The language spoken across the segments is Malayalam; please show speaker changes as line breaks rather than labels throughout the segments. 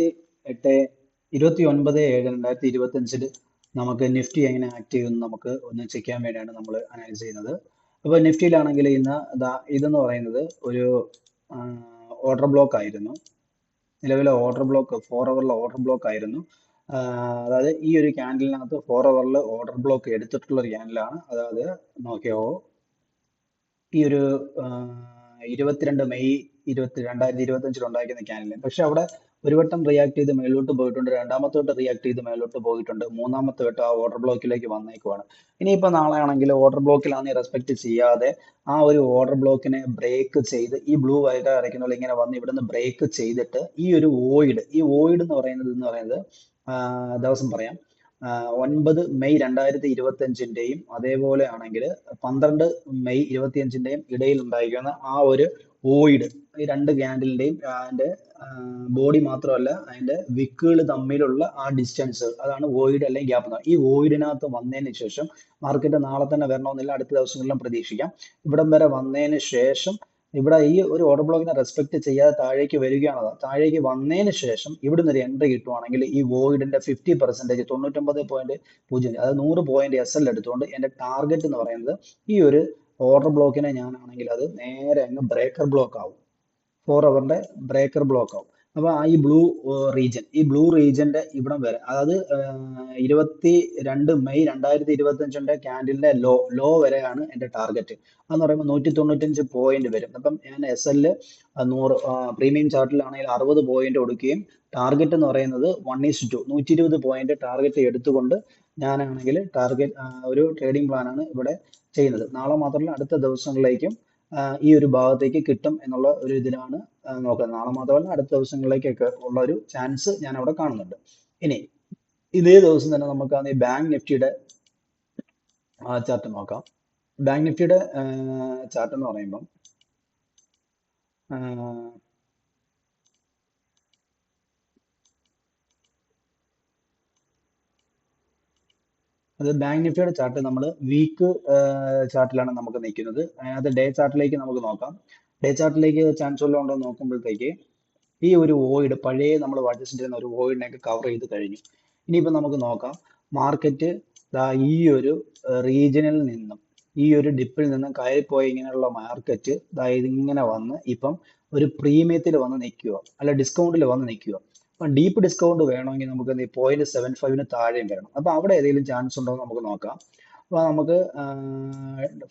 ഇരുപത്തി എട്ട് ഇരുപത്തി ഒൻപത് ഏഴ് രണ്ടായിരത്തി ഇരുപത്തി അഞ്ചിൽ നമുക്ക് നിഫ്റ്റി എങ്ങനെ ആക്ട് ചെയ്യുമെന്ന് നമുക്ക് ഒന്ന് ചെക്ക് ചെയ്യാൻ വേണ്ടിയാണ് നമ്മൾ അനലൈസ് ചെയ്യുന്നത്. അപ്പോൾ നിഫ്റ്റിയിലാണെങ്കിൽ ഇന്ന് ഇതെന്ന് പറയുന്നത് ഒരു ഓർഡർ ബ്ലോക്ക് ആയിരുന്നു. നിലവിലെ ഓർഡർ ബ്ലോക്ക് ഫോർ അവറിലെ ഓർഡർ ബ്ലോക്ക് ആയിരുന്നു. അതായത് ഈ ഒരു ക്യാൻഡലിനകത്ത് ഫോർ അവറിൽ ഓർഡർ ബ്ലോക്ക് എടുത്തിട്ടുള്ള ഒരു ക്യാൻഡലാണ് അതായത് നോക്കിയോ? ഈ ഒരു ഇരുപത്തിരണ്ട് മെയ് ഇരുപത്തി രണ്ടായിരത്തി ഇരുപത്തി അഞ്ചിൽ ഉണ്ടായിരിക്കുന്ന ക്യാൻഡലിന് പക്ഷെ അവിടെ ഒരു വട്ടം റിയാക്ട് ചെയ്ത് മേലോട്ട് പോയിട്ടുണ്ട് രണ്ടാമത്തെ വട്ടം റിയാക്ട് ചെയ്ത് മേലോട്ട് പോയിട്ടുണ്ട് മൂന്നാമത്തെ വട്ടം ആ ഓർഡർ ബ്ലോക്കിലേക്ക് വന്നേക്കുവാണ്. ഇനിയിപ്പോൾ നാളെ ആണെങ്കിൽ ഓർഡർ ബ്ലോക്കിലാണ് റെസ്പെക്ട് ചെയ്യാതെ ആ ഒരു ഓർഡർ ബ്ലോക്കിനെ ബ്രേക്ക് ചെയ്ത് ഈ ബ്ലൂ വൈറ്റ് അരയ്ക്കുന്ന പോലെ ഇങ്ങനെ വന്ന് ഇവിടുന്ന് ബ്രേക്ക് ചെയ്തിട്ട് ഈ ഒരു വോയിഡ് ഈ വോയിഡ് എന്ന് പറയുന്നത് എന്ന് പറയുന്നത് ദിവസം പറയാം. ഒൻപത് മെയ് രണ്ടായിരത്തി ഇരുപത്തി അഞ്ചിന്റെയും അതേപോലെ ആണെങ്കിൽ പന്ത്രണ്ട് മെയ് ഇരുപത്തി അഞ്ചിന്റെയും ഇടയിൽ ഉണ്ടായിരിക്കുന്ന ആ ഒരു വോയിഡ് ഈ രണ്ട് ക്യാൻഡിലിന്റെയും അതിന്റെ ബോഡി മാത്രമല്ല അതിന്റെ വിക്കുകൾ തമ്മിലുള്ള ആ ഡിസ്റ്റൻസ് അതാണ് വോയിഡ് അല്ലെങ്കിൽ ഗ്യാപ്പ് ഈ വോയിഡിനകത്ത് വന്നതിന് ശേഷം മാർക്കറ്റ് നാളെ തന്നെ വരണമെന്നില്ല അടുത്ത ദിവസങ്ങളിലും പ്രതീക്ഷിക്കാം. ഇവിടം വരെ വന്നതിന് ശേഷം ഇവിടെ ഈ ഒരു ഓർഡർ ബ്ലോക്കിനെ റെസ്പെക്ട് ചെയ്യാതെ താഴേക്ക് വരികയാണത്. താഴേക്ക് വന്നതിന് ശേഷം ഇവിടുന്ന് ഒരു എൻട്രി കിട്ടുവാണെങ്കിൽ ഈ വോയിഡിന്റെ ഫിഫ്റ്റി പെർസെന്റേജ് തൊണ്ണൂറ്റൊമ്പത് പോയിന്റ് പൂജ്യം അതായത് നൂറ് പോയിന്റ് എസ് എൽ എടുത്തുകൊണ്ട് എന്റെ ടാർഗറ്റ് എന്ന് പറയുന്നത് ഈ ഒരു ഓർഡർ ബ്ലോക്കിനെ ഞാനാണെങ്കിൽ അത് നേരെ അങ്ങ് ബ്രേക്കർ ബ്ലോക്ക് ആവും. ഫോർ അവറിന്റെ ബ്രേക്കർ ബ്ലോക്ക് ആവും. അപ്പൊ ആ ഈ ബ്ലൂ റീജൻ ഈ ബ്ലൂ റീജന്റെ ഇവിടം വരെ അതായത് ഇരുപത്തി രണ്ട് മെയ് രണ്ടായിരത്തി ഇരുപത്തി അഞ്ചിന്റെ ക്യാൻഡിലിന്റെ ലോ ലോ വരെയാണ് എന്റെ ടാർഗറ്റ് എന്ന് പറയുമ്പോൾ നൂറ്റി തൊണ്ണൂറ്റഞ്ച് പോയിന്റ് വരും. അപ്പം ഞാൻ എസ് എൽ നൂറ് പ്രീമിയം ചാർട്ടിലാണെങ്കിൽ അറുപത് പോയിന്റ് കൊടുക്കുകയും ടാർഗറ്റ് എന്ന് പറയുന്നത് വൺ ഈസ് ടു നൂറ്റി ഇരുപത് പോയിന്റ് ടാർഗറ്റ് എടുത്തുകൊണ്ട് ഞാനാണെങ്കിൽ ടാർഗറ്റ് ഒരു ട്രേഡിംഗ് പ്ലാനാണ് ഇവിടെ ചെയ്യുന്നത്. നാളെ മാത്രമല്ല അടുത്ത ദിവസങ്ങളിലേക്കും ഈ ഒരു ഭാഗത്തേക്ക് കിട്ടും എന്നുള്ള ഒരു ഇതിലാണ് നോക്കുന്നത്. നാളെ മാത്രമല്ല അടുത്ത ദിവസങ്ങളിലേക്കൊക്കെ ഉള്ള ഒരു ചാൻസ് ഞാൻ അവിടെ കാണുന്നുണ്ട്. ഇനി ഇതേ ദിവസം തന്നെ നമുക്ക് ഈ ബാങ്ക് നിഫ്റ്റിയുടെ ചാർട്ട് നോക്കാം. ബാങ്ക് നിഫ്റ്റിയുടെ ചാർട്ട് എന്ന് പറയുമ്പം അത് ബാങ്ക് നിഫ്റ്റിയുടെ ചാർട്ട് നമ്മൾ വീക്ക് ചാർട്ടിലാണ് നമുക്ക് നിൽക്കുന്നത്. അതിനകത്ത് ഡേ ചാർട്ടിലേക്ക് നമുക്ക് നോക്കാം. ഡേ ചാർട്ടിലേക്ക് ചാൻസ് വല്ലതും ഉണ്ടോ നോക്കുമ്പോഴത്തേക്ക് ഈ ഒരു വോയിഡ് പഴയ നമ്മൾ വാട്ടിച്ചിട്ടിരുന്ന ഒരു വോയിഡിനെയൊക്കെ കവർ ചെയ്ത് കഴിഞ്ഞു. ഇനിയിപ്പോൾ നമുക്ക് നോക്കാം. മാർക്കറ്റ് ഈ ഒരു റീജിയനിൽ നിന്നും ഈ ഒരു ഡിപ്പിൽ നിന്നും കയറിപ്പോയ ഇങ്ങനെയുള്ള മാർക്കറ്റ് ഇങ്ങനെ വന്ന് ഇപ്പം ഒരു പ്രീമിയത്തിൽ വന്ന് നിൽക്കുക. അല്ല ഡിസ്കൗണ്ടിൽ വന്ന് നിൽക്കുക. ഡീപ്പ് ഡിസ്കൗണ്ട് വേണമെങ്കിൽ നമുക്ക് പോയിന്റ് സെവൻ ഫൈവിന് താഴെയും വരണം. അപ്പോൾ അവിടെ ഏതെങ്കിലും ചാൻസ് ഉണ്ടോ എന്ന് നമുക്ക് നോക്കാം. അപ്പോൾ നമുക്ക്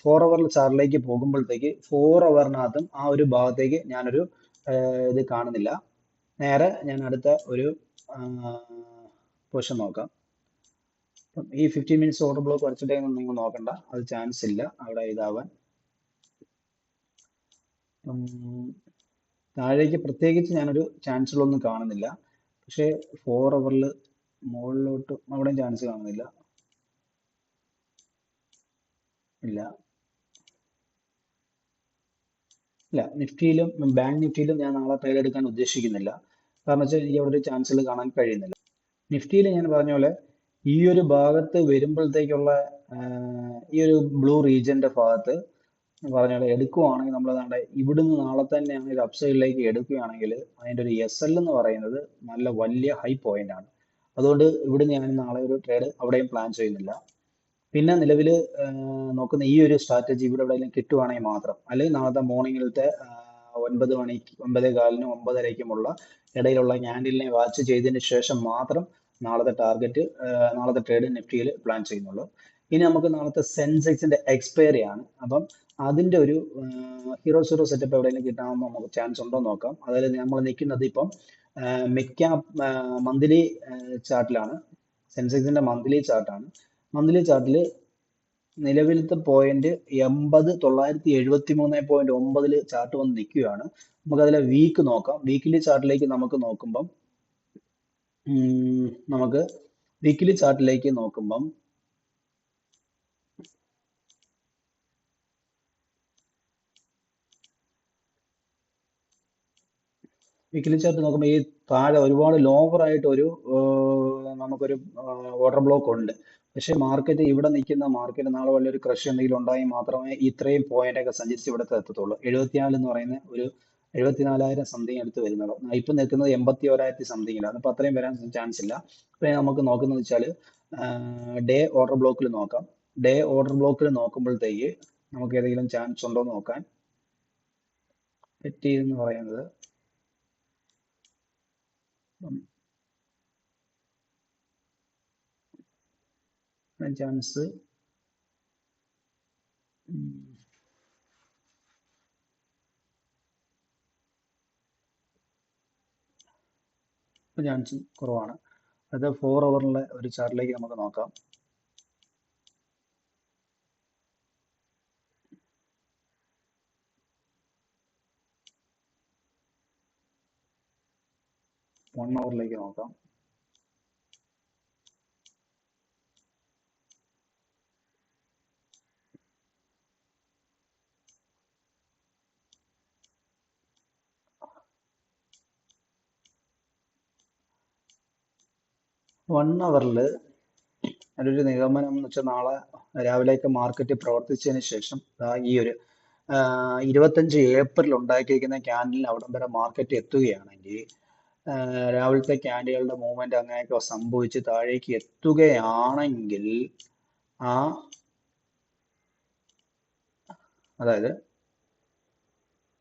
ഫോർ അവറിൽ ചാറിലേക്ക് പോകുമ്പോഴത്തേക്ക് ഫോർ അവറിനകത്തും ആ ഒരു ഭാഗത്തേക്ക് ഞാനൊരു ഇത് കാണുന്നില്ല. നേരെ ഞാൻ അടുത്ത ഒരു പൊസിഷൻ നോക്കാം. അപ്പം ഈ ഫിഫ്റ്റീൻ മിനിറ്റ്സ് ഓർഡർ ബ്ലോക്ക് വരച്ചിട്ടേന്ന് നിങ്ങൾ നോക്കണ്ട. അത് ചാൻസ് ഇല്ല. അവിടെ ഇതാവാൻ. താഴേക്ക് പ്രത്യേകിച്ച് ഞാനൊരു ചാൻസുകളൊന്നും കാണുന്നില്ല. പക്ഷേ ഫോർ ഓവറിൽ മുകളിലോട്ട് അവിടെയും ചാൻസ് കാണുന്നില്ല. ഇല്ല. ഇല്ല നിഫ്റ്റിയിലും ബാങ്ക് നിഫ്റ്റിയിലും ഞാൻ നാളെ ട്രേഡ് എടുക്കാൻ ഉദ്ദേശിക്കുന്നില്ല. കാരണം വെച്ചാൽ എനിക്ക് അവിടെ ഒരു ചാൻസിൽ കാണാൻ കഴിയുന്നില്ല. നിഫ്റ്റിയിൽ ഞാൻ പറഞ്ഞ പോലെ ഈ ഒരു ഭാഗത്ത് വരുമ്പോഴത്തേക്കുള്ള ഈ ഒരു ബ്ലൂ റീജിയന്റെ ഭാഗത്ത് പറഞ്ഞ എടുക്കുവാണെങ്കിൽ നമ്മൾ ഏതാണ്ട് ഇവിടുന്ന് നാളെ തന്നെ ഒരു അപ്സൈഡിലേക്ക് എടുക്കുകയാണെങ്കിൽ അതിന്റെ ഒരു എസ് എൽ എന്ന് പറയുന്നത് നല്ല വലിയ ഹൈ പോയിന്റ് ആണ്. അതുകൊണ്ട് ഇവിടുന്ന് ഞാൻ നാളെ ഒരു ട്രേഡ് അവിടെയും പ്ലാൻ ചെയ്യുന്നില്ല. പിന്നെ നിലവിൽ നോക്കുന്ന ഈ ഒരു സ്ട്രാറ്റജി ഇവിടെ എവിടെയെങ്കിലും കിട്ടുവാണെങ്കിൽ മാത്രം അല്ലെങ്കിൽ നാളത്തെ മോർണിംഗിലത്തെ ഒൻപത് മണിക്ക് ഒമ്പതേ കാലിനും ഒമ്പതരയ്ക്കുമുള്ള ഇടയിലുള്ള ക്യാൻഡിലിനെ വാച്ച് ചെയ്തതിന് ശേഷം മാത്രം നാളത്തെ ടാർഗറ്റ് നാളത്തെ ട്രേഡ് നിഫ്റ്റിയിൽ പ്ലാൻ ചെയ്യുന്നുള്ളൂ. ഇനി നമുക്ക് നാളത്തെ സെൻസെക്സിന്റെ എക്സ്പയറി ആണ്. അപ്പം അതിന്റെ ഒരു ഹീറോ സീറോ സെറ്റപ്പ് എവിടെയെങ്കിലും കിട്ടാൻ നമുക്ക് ചാൻസ് ഉണ്ടോ നോക്കാം. അതായത് നമ്മൾ നിൽക്കുന്നത് ഇപ്പം മിക്ക മന്ത്ലി ചാർട്ടിലാണ്. സെൻസെക്സിന്റെ മന്ത്ലി ചാർട്ടാണ്. മന്ത്ലി ചാർട്ടിൽ നിലവിലത്തെ പോയിന്റ് എൺപത് തൊള്ളായിരത്തി എഴുപത്തി മൂന്ന് പോയിന്റ് ഒമ്പതിൽ ചാർട്ട് വന്ന് നിൽക്കുകയാണ്. നമുക്ക് അതിലെ വീക്ക് നോക്കാം. വീക്കിലി ചാർട്ടിലേക്ക് നമുക്ക് നോക്കുമ്പം നമുക്ക് വീക്കിലി ചാർട്ടിലേക്ക് നോക്കുമ്പം വീക്കിലി ചാർട്ട് നോക്കുമ്പോൾ ഈ താഴെ ഒരുപാട് ലോവർ ആയിട്ട് ഒരു നമുക്കൊരു ഓർഡർ ബ്ലോക്ക് ഉണ്ട്. പക്ഷേ മാർക്കറ്റ് ഇവിടെ നിൽക്കുന്ന മാർക്കറ്റ് നാളെ വലിയൊരു ക്രഷ് എന്തെങ്കിലും ഉണ്ടായി മാത്രമേ ഇത്രയും പോയിന്റ് ഒക്കെ സഞ്ചരിച്ച് ഇവിടെ എത്തത്തുള്ളൂ. എഴുപത്തിനാല് എന്ന് പറയുന്ന ഒരു എഴുപത്തിനാലായിരം സംതിങ് അടുത്ത് വരുന്നുള്ളൂ ഇപ്പം നിൽക്കുന്നത് എൺപത്തി ഓരായിരത്തി സംതിങ്ങിലാണ് അപ്പോൾ അത്രയും വരാൻ ചാൻസ് ഇല്ല. അപ്പോൾ നമുക്ക് നോക്കുന്നത് വെച്ചാൽ ഡേ ഓർഡർ ബ്ലോക്കിൽ നോക്കാം. ഡേ ഓർഡർ ബ്ലോക്കിൽ നോക്കുമ്പോഴത്തേക്ക് നമുക്ക് ഏതെങ്കിലും ചാൻസ് ഉണ്ടോ നോക്കാൻ പറ്റി എന്ന് പറയുന്നത് ചാൻസ് ചാൻസ് കുറവാണ്. അത് ഫോർ അവറിലെ ഒരു ചാർട്ടിലേക്ക് നമുക്ക് നോക്കാം. വൺ അവറിലേക്ക് നോക്കാം. വൺ അവറിൽ അതിലൊരു നിഗമനം എന്ന് വെച്ചാൽ നാളെ രാവിലേക്ക് മാർക്കറ്റ് പ്രവർത്തിച്ചതിന് ശേഷം ഈ ഒരു ഇരുപത്തഞ്ച് ഏപ്രിൽ ഉണ്ടാക്കിയിരിക്കുന്ന ക്യാൻഡിൽ അവിടം വരെ മാർക്കറ്റ് എത്തുകയാണെങ്കിൽ രാവിലത്തെ ക്യാൻഡികളുടെ മൂവ്മെന്റ് അങ്ങനെയൊക്കെ സംഭവിച്ച് താഴേക്ക് എത്തുകയാണെങ്കിൽ ആ അതായത്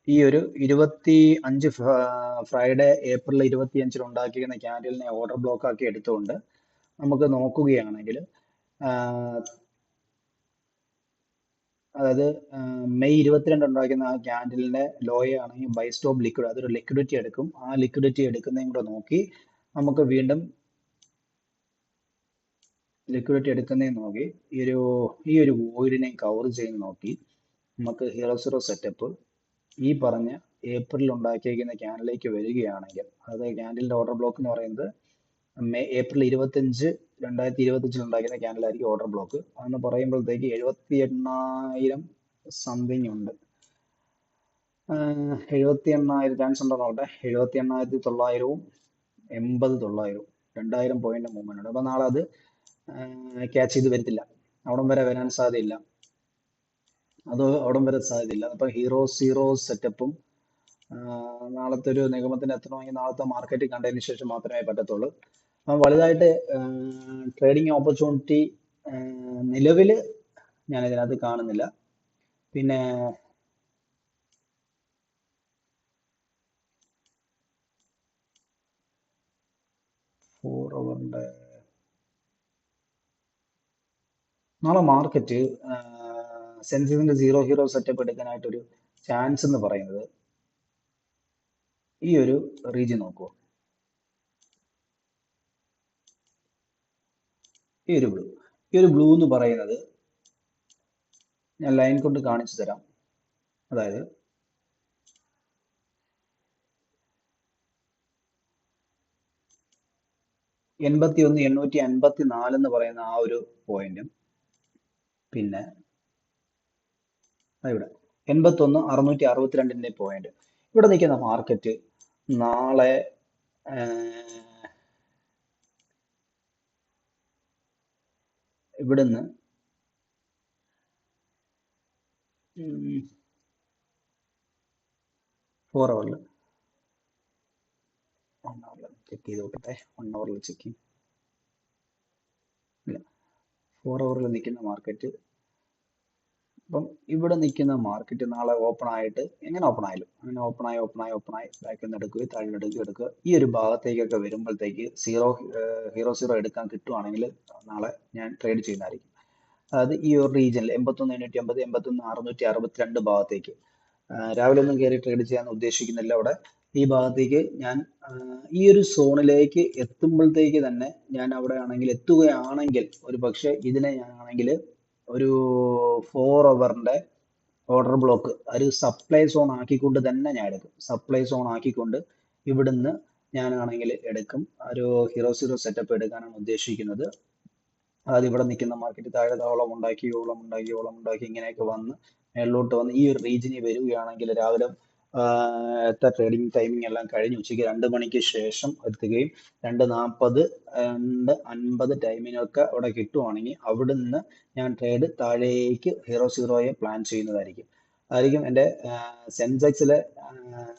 ഈ ഒരു ഇരുപത്തി അഞ്ച് ഫ്രൈഡേ ഏപ്രിൽ ഇരുപത്തി അഞ്ചിൽ ഉണ്ടാക്കിയിരുന്ന ക്യാൻഡിലിനെ ഓർഡർ ബ്ലോക്ക് ആക്കി എടുത്തുകൊണ്ട് നമുക്ക് നോക്കുകയാണെങ്കിൽ അതായത് മെയ് ഇരുപത്തിരണ്ട് ഉണ്ടാക്കുന്ന ആ ക്യാൻഡിലിന്റെ ലോയ ആണെങ്കിൽ ബൈ സ്റ്റോപ്പ് ലിക്വിഡ് അതൊരു ലിക്വിഡിറ്റി എടുക്കും. ആ ലിക്വിഡിറ്റി എടുക്കുന്നതും കൂടെ നോക്കി നമുക്ക് വീണ്ടും ലിക്വിഡിറ്റി എടുക്കുന്നതും നോക്കി. ഈ ഒരു ഈ ഒരു വോയിഡിനെ കവർ ചെയ്യുന്ന നോക്കി. നമുക്ക് ഹീറോ സീറോ സെറ്റപ്പ് ഈ പറഞ്ഞ ഏപ്രിൽ ഉണ്ടാക്കിയിരിക്കുന്ന ക്യാൻഡിലേക്ക് വരികയാണെങ്കിൽ അതായത് ക്യാൻഡിലിന്റെ ഓർഡർ ബ്ലോക്ക് എന്ന് പറയുന്നത് മെയ് ഏപ്രിൽ ഇരുപത്തഞ്ച് രണ്ടായിരത്തി ഇരുപത്തഞ്ചിൽ ഉണ്ടാക്കുന്ന ആയിരിക്കും ഓർഡർ ബ്ലോക്ക് അതെന്ന് പറയുമ്പോഴത്തേക്ക് എഴുപത്തി എണ്ണായിരം സംതിങ് ഉണ്ട്. എഴുപത്തി എണ്ണായിരം ചാൻസ് ഉണ്ടോ നോക്കട്ടെ. എഴുപത്തി എണ്ണായിരത്തി തൊള്ളായിരവും എൺപത് തൊള്ളായിരവും രണ്ടായിരം പോയിന്റ് മൂവ്മെന്റ് ഉണ്ട്. അപ്പൊ നാളെ അത് ക്യാച്ച് ചെയ്ത് വരത്തില്ല. അവിടം വരെ വരാൻ സാധ്യതയില്ല. അത് അവിടം വരെ സാധ്യതയില്ല. അപ്പോൾ ഹീറോ സീറോ സെറ്റപ്പും നാളത്തെ ഒരു നിഗമനത്തിന് എത്തണമെങ്കിൽ നാളത്തെ മാർക്കറ്റ് കണ്ടതിന് ശേഷം മാത്രമേ പറ്റത്തുള്ളൂ. വലുതായിട്ട് ട്രേഡിംഗ് ഓപ്പർച്യൂണിറ്റി നിലവിൽ ഞാൻ ഇതിനകത്ത് കാണുന്നില്ല. പിന്നെ ഫോർ അവറിന്റെ നാളെ മാർക്കറ്റ് സെൻസിന്റെ സീറോ ഹീറോ സെറ്റപ്പ് എടുക്കാനായിട്ടൊരു ചാൻസ് എന്ന് പറയുന്നത് ഈ ഒരു റീജിയൻ നോക്കൂ ഈ ഒരു ബ്ലൂ ഈ ഒരു ബ്ലൂ എന്ന് പറയുന്നത് ഞാൻ ലൈൻ കൊണ്ട് കാണിച്ചു തരാം. അതായത് എൺപത്തി ഒന്ന് എണ്ണൂറ്റി അൻപത്തി നാല് എന്ന് പറയുന്ന ആ ഒരു പോയിന്റും പിന്നെ ഇവിടെ എൺപത്തി ഒന്ന് അറുന്നൂറ്റി അറുപത്തിരണ്ടിന്റെ പോയിന്റ് ഇവിടെ നിൽക്കുന്ന മാർക്കറ്റ് നാളെ ഇവിടുന്ന് ഫോർ അവറിൽ വൺ അവറിൽ ചെക്ക് ചെയ്ത് നോക്കട്ടെ. വൺ അവറിൽ ചെക്കിങ് ഇല്ല. ഫോർ അവറിൽ നിൽക്കുന്ന മാർക്കറ്റ് അപ്പം ഇവിടെ നിൽക്കുന്ന മാർക്കറ്റ് നാളെ ഓപ്പൺ ആയിട്ട് എങ്ങനെ ഓപ്പൺ ആയാലും അങ്ങനെ ഓപ്പൺ ആയി ഓപ്പൺ ആയി ഓപ്പൺ ആയി ബാക്കിൽ നിന്ന് എടുക്കുക താഴെ എടുക്കുക എടുക്കുക. ഈ ഒരു ഭാഗത്തേക്കൊക്കെ വരുമ്പോഴത്തേക്ക് സീറോ ഹീറോ സീറോ എടുക്കാൻ കിട്ടുവാണെങ്കിൽ നാളെ ഞാൻ ട്രേഡ് ചെയ്യുന്നതായിരിക്കും. അതായത് ഈ ഒരു റീജിയനിൽ എൺപത്തൊന്ന് എണ്ണൂറ്റി അമ്പത് എൺപത്തൊന്ന് അറുന്നൂറ്റി അറുപത്തിരണ്ട് ഭാഗത്തേക്ക്. രാവിലെ ഒന്നും കയറി ട്രേഡ് ചെയ്യാൻ ഉദ്ദേശിക്കുന്നില്ല അവിടെ. ഈ ഭാഗത്തേക്ക് ഞാൻ ഈ ഒരു സോണിലേക്ക് എത്തുമ്പോഴത്തേക്ക് തന്നെ ഞാൻ അവിടെ ആണെങ്കിൽ എത്തുകയാണെങ്കിൽ ഒരു പക്ഷേ ഇതിനെ ഞാൻ ആണെങ്കിൽ ഒരു ഫോർ ഓവറിന്റെ ഓർഡർ ബ്ലോക്ക് ഒരു സപ്ലൈ സോൺ ആക്കിക്കൊണ്ട് തന്നെ ഞാൻ എടുക്കും. സപ്ലൈ സോൺ ആക്കിക്കൊണ്ട് ഇവിടുന്ന് ഞാനാണെങ്കിൽ എടുക്കും. ഒരു ഹീറോ സീറോ സെറ്റപ്പ് എടുക്കാനാണ് ഉദ്ദേശിക്കുന്നത്. അതായത് ഇവിടെ നിൽക്കുന്ന മാർക്കറ്റ് താഴെ താവളം ഉണ്ടാക്കി ഓളം ഉണ്ടാക്കി ഓളം ഉണ്ടാക്കി ഇങ്ങനെയൊക്കെ വന്ന് മേളിലോട്ട് വന്ന് ഈ ഒരു റീജിയനിൽ വരികയാണെങ്കിൽ രാവിലെ ട്രേഡിംഗ് ടൈമിംഗ് എല്ലാം കഴിഞ്ഞ് ഉച്ചയ്ക്ക് രണ്ട് മണിക്ക് ശേഷം എത്തുകയും രണ്ട് നാൽപ്പത് രണ്ട് അൻപത് ടൈമിനൊക്കെ അവിടെ കിട്ടുവാണെങ്കിൽ അവിടെ നിന്ന് ഞാൻ ട്രേഡ് താഴേക്ക് ഹീറോ സീറോയെ പ്ലാൻ ചെയ്യുന്നതായിരിക്കും. അതായിരിക്കും എന്റെ സെൻസെക്സിലെ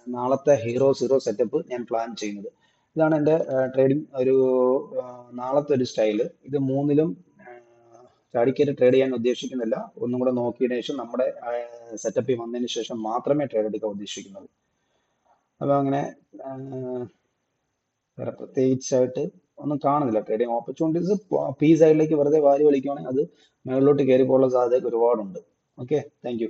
നാളത്തെ ഹീറോ സീറോ സെറ്റപ്പ് ഞാൻ പ്ലാൻ ചെയ്യുന്നത്. ഇതാണ് എന്റെ ട്രേഡിംഗ് ഒരു നാളത്തെ ഒരു സ്റ്റൈൽ ഇത് മൂന്നിലും ചാടിക്കയറി ട്രേഡ് ചെയ്യാൻ ഉദ്ദേശിക്കുന്നില്ല. ഒന്നും കൂടെ നോക്കിയതിനു ശേഷം നമ്മുടെ സെറ്റപ്പിൽ വന്നതിന് ശേഷം മാത്രമേ ട്രേഡ് എടുക്കാൻ ഉദ്ദേശിക്കുന്നുള്ളൂ. അപ്പോൾ അങ്ങനെ വേറെ പ്രത്യേകിച്ചായിട്ട് ഒന്നും കാണുന്നില്ല ട്രേഡിങ് ഓപ്പർച്യൂണിറ്റീസ് പി സൈഡിലേക്ക് വെറുതെ വാരി വലിക്കുവാണെങ്കിൽ അത് മുകളിലോട്ട് കയറി പോകാനുള്ള സാധ്യത ഒരുപാടുണ്ട് ഓക്കെ താങ്ക്